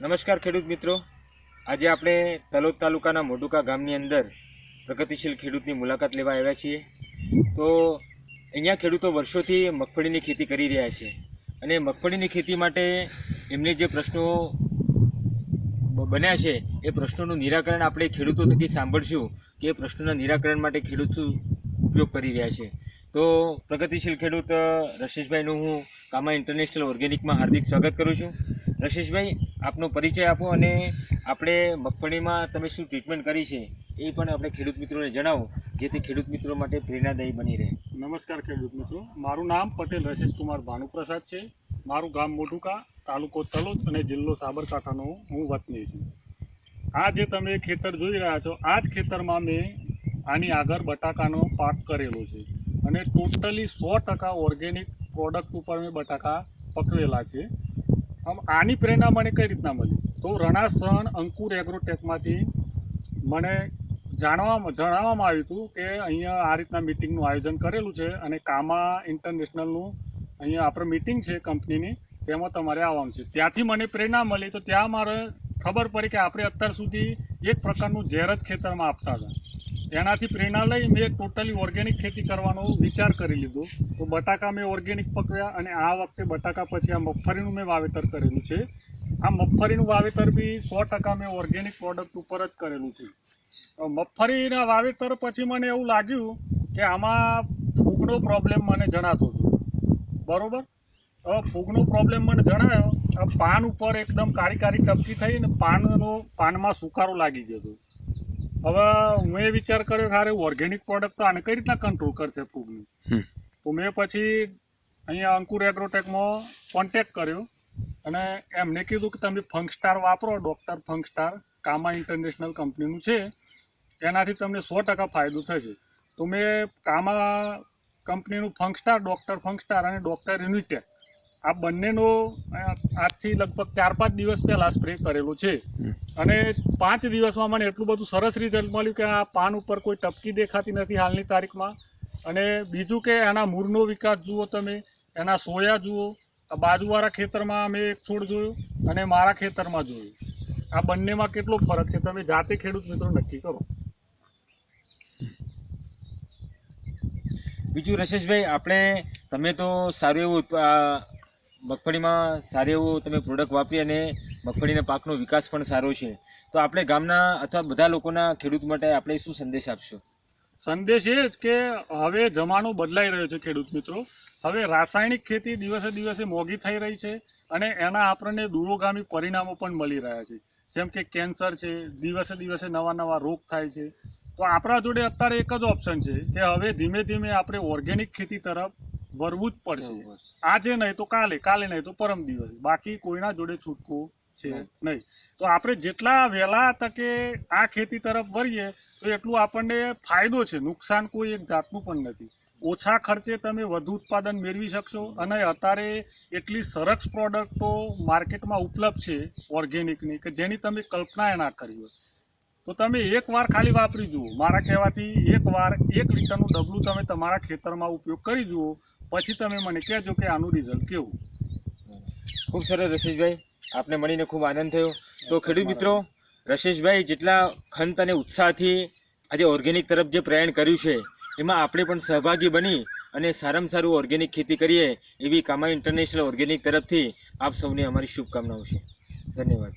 નમસ્કાર ખેડૂત મિત્રો. આજે આપણે તલોદ તાલુકાના મોડુકા ગામની અંદર પ્રગતિશીલ ખેડૂતની મુલાકાત લેવા આવ્યા છીએ. તો અહીંયા ખેડૂતો વર્ષોથી મગફળીની ખેતી કરી રહ્યા છે અને મગફળીની ખેતી માટે એમને જે પ્રશ્નો બન્યા છે એ પ્રશ્નોનું નિરાકરણ આપણે ખેડૂતો થકી સાંભળશું કે એ પ્રશ્નોના નિરાકરણ માટે ખેડૂત શું ઉપયોગ કરી રહ્યા છે. તો પ્રગતિશીલ ખેડૂત રશેશભાઈનું હું કામા ઇન્ટરનેશનલ ઓર્ગેનિકમાં હાર્દિક સ્વાગત કરું છું. રશેશભાઈ આપનો પરિચય આપો અને આપણે મગફળીમાં તમે શું ટ્રીટમેન્ટ કરી છે, એ પણ આપણે ખેડૂત મિત્રોને જણાવો, જેથી ખેડૂત મિત્રો માટે પ્રેરણાદાયી બની રહે. નમસ્કાર ખેડૂત મિત્રો. મારું નામ પટેલ રશેશકુમાર ભાનુપ્રસાદ છે. મારું ગામ મોટુકા તાલુકો તલોદ અને જિલ્લો સાબરકાંઠાનો હું વતની છું. આ જે તમે ખેતર જોઈ રહ્યા છો, આ જ ખેતરમાં મેં આની આગળ બટાકાનો પાક કરેલો છે અને ટોટલી સો ટકા ઓર્ગેનિક પ્રોડક્ટ ઉપર મેં બટાકા પકવેલા છે. આમ આની પ્રેરણા મને કઈ રીતના મળી? તો રણાસન અંકુર એગ્રોટેકમાંથી મને જાણવા જણાવવામાં આવ્યું હતું કે અહીંયા આ રીતના મિટિંગનું આયોજન કરેલું છે અને કામા ઇન્ટરનેશનલનું અહીંયા આપણે મિટિંગ છે કંપનીની, તેમાં તમારે આવવાનું છે. ત્યાંથી મને પ્રેરણા મળી તો ત્યાં મારે ખબર પડી કે આપણે અત્યાર સુધી એક પ્રકારનું ઝેર જ ખેતરમાં આપતા હતા. એનાથી પ્રેરણા લઈ મેં ટોટલી ઓર્ગેનિક ખેતી કરવાનો વિચાર કરી લીધો. તો બટાકા મેં ઓર્ગેનિક પકવ્યા અને આ વખતે બટાકા પછી આ મગફળીનું મેં વાવેતર કરેલું છે. આ મગફળીનું વાવેતર બી સો ટકા મેં ઓર્ગેનિક પ્રોડક્ટ ઉપર જ કરેલું છે. મગફળીના વાવેતર પછી મને એવું લાગ્યું કે આમાં ફૂગનો પ્રોબ્લેમ મને જણાતો હતો. બરાબર? હવે ફૂગનો પ્રોબ્લેમ મને જણાયો. પાન ઉપર એકદમ કાળી કાળી ટપકી થઈ ને પાનનો, પાનમાં સુકારો લાગી ગયો હતો. હવે મેં વિચાર કર્યો કે ઓર્ગેનિક પ્રોડક્ટ તો આને કઈ રીતના કંટ્રોલ કરશે ફૂગની? તો મેં પછી અહીંયા અંકુર એગ્રોટેકમાં કોન્ટેક કર્યો અને એમને કીધું કે તમે ફંકસ્ટાર વાપરો ડૉક્ટર ફંકસ્ટાર કામા ઇન્ટરનેશનલ કંપનીનું છે. એનાથી તમને સો ટકા ફાયદો થશે. તો મેં કામા કંપનીનું ફંકસ્ટાર ડૉક્ટર ફંકસ્ટાર અને ડૉક્ટર યુનિટેક આ બંનેનો આજથી લગભગ ચાર પાંચ દિવસ પહેલાં સ્પ્રે કરેલો છે. અને પાંચ દિવસમાં મને એટલું બધું સરસ રિઝલ્ટ મળ્યું કે આ પાન ઉપર કોઈ ટપકી દેખાતી નથી હાલની તારીખમાં. અને બીજું કે એના મૂળનો વિકાસ જુઓ તમે, એના સોયા જુઓ, આ બાજુવાળા ખેતરમાં અમે એક છોડ જોયો અને મારા ખેતરમાં જોયું. આ બંનેમાં કેટલો ફરક છે તમે જાતે ખેડૂત મિત્રો નક્કી કરો. બીજું રશેશભાઈ, આપણે, તમે તો સારું એવું મગફળીમાં સારું એવું તમે પ્રોડક્ટ વાપરી અને મગફળીના પાકનો વિકાસ પણ સારો છે. તો આપણે ગામના અથવા બધા લોકોના ખેડૂત માટે આપણે શું સંદેશ આપશો? સંદેશ એ જ કે હવે જમાનો બદલાઈ રહ્યો છે ખેડૂત મિત્રો. હવે રાસાયણિક ખેતી દિવસે દિવસે મોંઘી થઈ રહી છે અને એના આપણને દૂરોગામી પરિણામો પણ મળી રહ્યા છે. જેમ કે કેન્સર છે, દિવસે દિવસે નવા નવા રોગ થાય છે. તો આપણા જોડે અત્યારે એક જ ઓપ્શન છે કે હવે ધીમે ધીમે આપણે ઓર્ગેનિક ખેતી તરફ વળવું જ પડશે. આજે નહીં તો કાલે કાલે નહીં તો પરમ દિવસે. બાકી કોઈના જોડે છૂટકો છે નહીં. તો આપણે જેટલા વહેલા તકે આ ખેતી તરફ વળીએ તો એટલું આપણને ફાયદો છે. નુકસાન કોઈ એક જાતનું પણ નથી. ઓછા ખર્ચે તમે વધુ ઉત્પાદન મેળવી શકશો અને અત્યારે એટલી સરસ પ્રોડક્ટો માર્કેટમાં ઉપલબ્ધ છે ઓર્ગેનિકની કે જેની તમે કલ્પના ના કરી હોય. તો તમે એકવાર ખાલી વાપરી જુઓ. મારા કહેવાથી એકવાર એક લીટરનું ડબલું તમે તમારા ખેતરમાં ઉપયોગ કરી જુઓ. પછી તમે મને કહેજો કે આનું રિઝલ્ટ કેવું? ખૂબ સરસ રશેશભાઈ, આપને મળીને ખૂબ આનંદ થયો. તો ખેડૂત મિત્રો, રશેશભાઈ, જેટલા ખંત અને ઉત્સાહથી આજે ઓર્ગેનિક તરફ જે પ્રયાણ કર્યું છે, એમાં આપણે પણ સહભાગી બની અને સારામાં સારું ઓર્ગેનિક ખેતી કરીએ એવી કામા ઇન્ટરનેશનલ ઓર્ગેનિક તરફથી આપ સૌને અમારી શુભકામનાઓ છે. ધન્યવાદ.